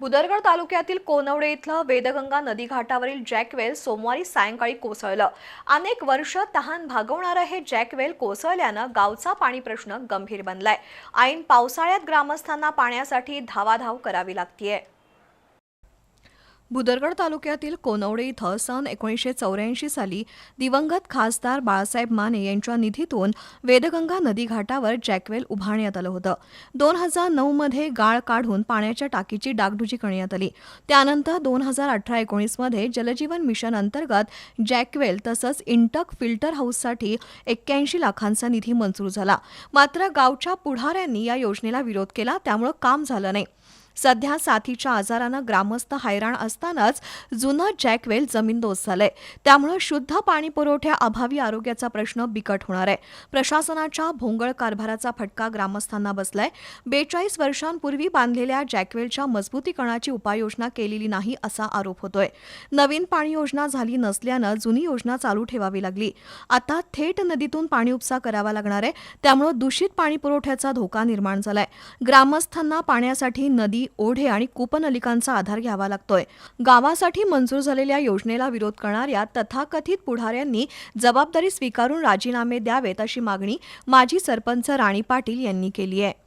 बुदरगड तालुक्यातील कोनवडे इथलं वेदगंगा नदी घाटावरील जॅकवेल सोमवारी सायंकाळी कोसळलं. अनेक वर्ष तहान भागवणारं हे जॅकवेल कोसळल्यानं गावचा पाणी प्रश्न गंभीर बनलाय. ऐन पावसाळ्यात ग्रामस्थांना पाण्यासाठी धावाधाव करावी लागतीये. बुदरगड तालुक्यातील कोनवडे इथं सन एकोणीसशे चौऱ्याऐंशी साली दिवंगत खासदार बाळासाहेब माने यांच्या निधीतून वेदगंगा नदी घाटावर जॅकवेल उभारण्यात आलं होतं. दोन हजार नऊमध्ये गाळ काढून पाण्याच्या टाकीची डागडुजी करण्यात आली. त्यानंतर दोन हजार अठरा एकोणीसमध्ये जलजीवन मिशन अंतर्गत जॅकवेल तसंच इंटक फिल्टर हाऊससाठी एक्क्याऐंशी लाखांचा निधी मंजूर झाला. मात्र गावच्या पुढाऱ्यांनी या योजनेला विरोध केला त्यामुळं काम झालं नाही. सध्या साथीच्या आजारानं ग्रामस्थ हैराण असतानाच जुनं जॅकवेल जमीनदोस्त झालंय त्यामुळं शुद्ध पाणी पुरवठ्याअभावी आरोग्याचा प्रश्न बिकट होणार आहे. प्रशासनाच्या भोंगळ कारभाराचा फटका ग्रामस्थांना बसलाय. बेचाळीस वर्षांपूर्वी बांधलेल्या जॅकवेलच्या मजबूतीकरणाची उपाययोजना केलेली नाही असा आरोप होतोय. नवीन पाणी योजना झाली नसल्यानं जुनी योजना चालू ठेवावी लागली. आता थेट नदीतून पाणी उपसा करावा लागणार आहे. त्यामुळं दूषित पाणी पुरवठ्याचा धोका निर्माण झालाय. ग्रामस्थांना पाण्यासाठी नदी नदी ओढे आणि कूपनलिकांचा आधार घ्यावा लागतोय. गावासाठी मंजूर झालेल्या योजनेला विरोध करणाऱ्या तथाकथित पुढाऱ्यांनी जबाबदारी स्वीकारून राजीनामे द्यावेत अशी मागणी माजी सरपंच राणी पाटील यांनी केली आहे.